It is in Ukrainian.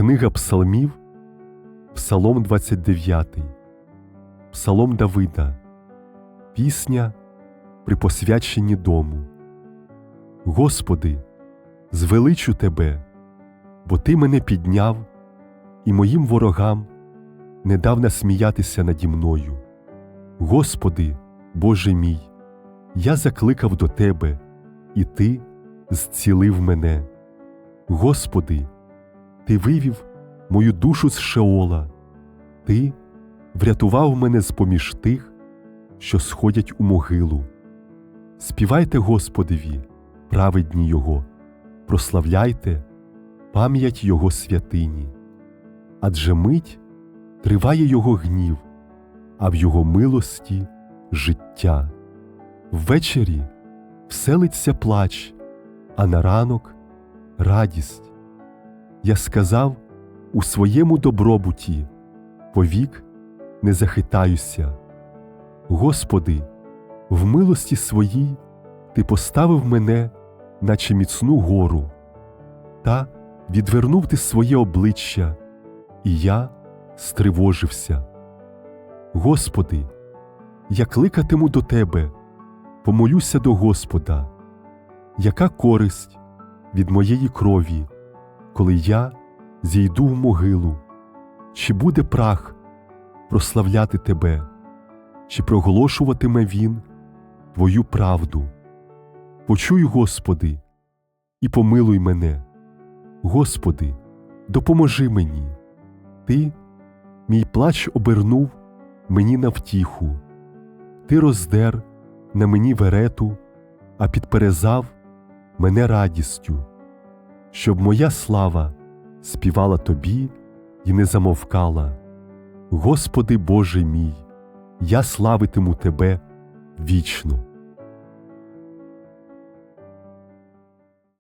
Книга Псалмів, Псалом 29, Псалом Давида, Пісня при посвяченні дому. Господи, звеличу Тебе, бо Ти мене підняв і моїм ворогам не дав насміятися наді мною. Господи, Боже мій, я закликав до Тебе, і Ти зцілив мене. Господи, Ти вивів мою душу з Шеола, Ти врятував мене з поміж тих, що сходять у могилу. Співайте Господеві, праведні Його, прославляйте пам'ять Його святині. Адже мить триває Його гнів, а в Його милості життя. Ввечері вселиться плач, а на ранок радість. Я сказав у своєму добробуті, повік не захитаюся. Господи, в милості своїй Ти поставив мене, наче міцну гору, та відвернув ти своє обличчя, і я стривожився. Господи, я кликатиму до Тебе, помолюся до Господа, яка користь від моєї крові, коли я зійду в могилу, чи буде прах прославляти Тебе, чи проголошуватиме він Твою правду? Почуй, Господи, і помилуй мене. Господи, допоможи мені. Ти, мій плач обернув мені на втіху, Ти роздер на мені верету, а підперезав мене радістю, щоб моя слава співала тобі і не замовкала. Господи Боже мій, я славитиму Тебе вічно.